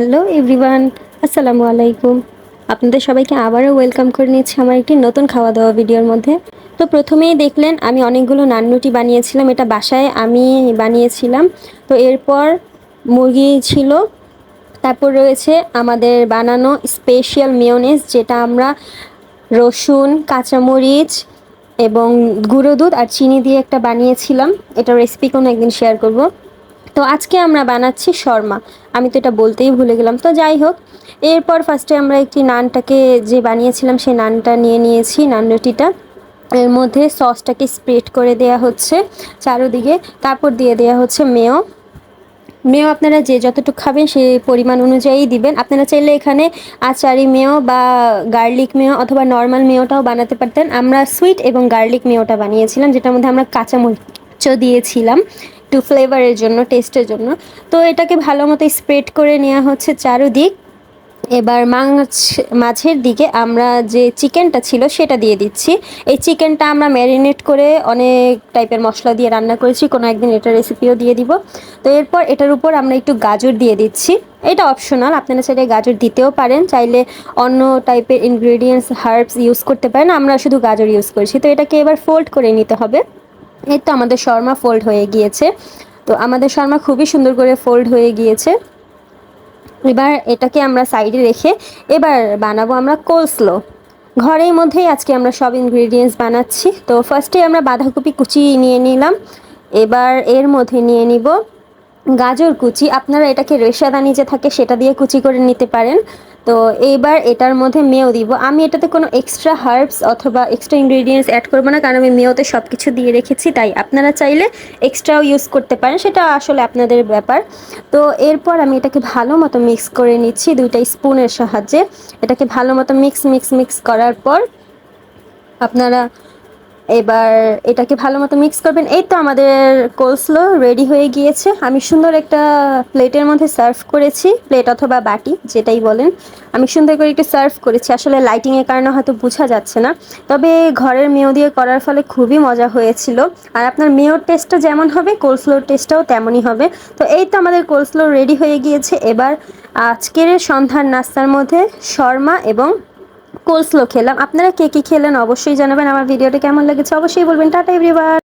Hello everyone আসসালামু আলাইকুম আপনাদের সবাইকে আবারও ওয়েলকাম করে নিচ্ছি আমার একটি নতুন খাওয়া দাওয়া ভিডিওর মধ্যে। তো প্রথমেই দেখলেন, আমি অনেকগুলো নানরুটি বানিয়েছিলাম। এটা বাসায় আমি বানিয়েছিলাম। তো এরপর মুরগি ছিল। তারপর রয়েছে আমাদের বানানো স্পেশাল মিওনেজ যেটা আমরা রসুন, কাঁচামরিচ এবং গুঁড়ো দুধ আর চিনি দিয়ে একটা বানিয়েছিলাম। এটা রেসিপি কোনো একদিন শেয়ার করব। তো আজকে আমরা বানাচ্ছি শর্মা। আমি তো এটা বলতেই ভুলে গেলাম। তো যাই হোক, এরপর ফার্স্টে আমরা একটি নানটাকে যে বানিয়েছিলাম, সেই নানটা নিয়ে নিয়েছি নান রুটিটা এর মধ্যে সসটাকে স্প্রেড করে দেয়া হচ্ছে চারোদিকে। তারপর দিয়ে দেয়া হচ্ছে মেয়। মেয় আপনারা যে যতটুকু খাবেন, সেই পরিমাণ অনুযায়ী দিবেন। আপনারা চাইলে এখানে আচারি মেয় বা গার্লিক মেয় অথবা নর্মাল মেয়টাও বানাতে পারতেন। আমরা সুইট এবং গার্লিক মেয়টা বানিয়েছিলাম, যেটার মধ্যে আমরা কাঁচামরিচ দিয়েছিলাম। একটু ফ্লেভারের জন্য টেস্টের জন্য। তো এটাকে ভালো মতো স্প্রেড করে নেওয়া হচ্ছে চারোদিক। এবার মাছ, মাছের দিকে আমরা যে চিকেনটা ছিল সেটা দিয়ে দিচ্ছি। এই চিকেনটা আমরা ম্যারিনেট করে অনেক টাইপের মশলা দিয়ে রান্না করেছি। কোনো একদিন এটা রেসিপিও দিয়ে দিব। তো এরপর এটার উপর আমরা একটু গাজর দিয়ে দিচ্ছি। এটা অপশনাল আপনারা চাইলে গাজর দিতেও পারেন। চাইলে অন্য টাইপের ইনগ্রেডিয়েন্টস হার্বস ইউজ করতে পারেন। আমরা শুধু গাজর ইউজ করছি। তো এটাকে এবার ফোল্ড করে নিতে হবে। এই তো আমাদের শর্মা ফোল্ড হয়ে গিয়েছে। তো আমাদের শর্মা খুবই সুন্দর করে ফোল্ড হয়ে গিয়েছে। এবার এটাকে আমরা সাইডে রেখে এবার বানাবো আমরা কোলস্লো ঘরের মধ্যেই আজকে আমরা সব ইনগ্রিডিয়েন্টস বানাচ্ছি। তো ফার্স্টে আমরা বাঁধাকপি কুচি নিয়ে নিলাম। এবার এর মধ্যে নিয়ে নিব গাজর কুচি, আপনারা এটাকে রেশাদানি যে থাকে সেটা দিয়ে কুচি করে নিতে পারেন। তো এইবার এটার মধ্যে মেও দিব। আমি এটাতে কোনো এক্সট্রা হার্বস অথবা এক্সট্রা ইনগ্রিডিয়েন্টস অ্যাড করব না, কারণ আমি মেয়োতে সব কিছু দিয়ে রেখেছি, তাই আপনারা চাইলে এক্সট্রাও ইউজ করতে পারেন, সেটা আসলে আপনাদের ব্যাপার। তো এরপর আমি এটাকে ভালো মতো মিক্স করে নিচ্ছি দুইটা স্পুনের সাহায্যে। এটাকে ভালো মতো মিক্স মিক্স মিক্স করার পর আপনারা এবার এটাকে ভালো মতো মিক্স করবেন। এই তো আমাদের কোলস্লো রেডি হয়ে গিয়েছে। আমি সুন্দর একটা প্লেটের মধ্যে সার্ভ করেছি। প্লেট অথবা বাটি, যেটাই বলেন। আমি সুন্দর করে একটু সার্ভ করেছি। আসলে লাইটিংয়ের কারণে হয়তো বোঝা যাচ্ছে না। তবে ঘরের মেয় দিয়ে করার ফলে খুবই মজা হয়েছিল। আর আপনার মেয়র টেস্টটা যেমন হবে কোলস্লোর টেস্টটাও তেমনই হবে। তো এই তো আমাদের কোলস্লো রেডি হয়ে গিয়েছে। এবার আজকের সন্ধ্যার নাস্তার মধ্যে শর্মা এবং কোলস্লো খেলাম। আপনারা কে কী খেলেন অবশ্যই জানাবেন। আমার ভিডিওটা কেমন লেগেছে অবশ্যই বলবেন। টাটা এভরিবার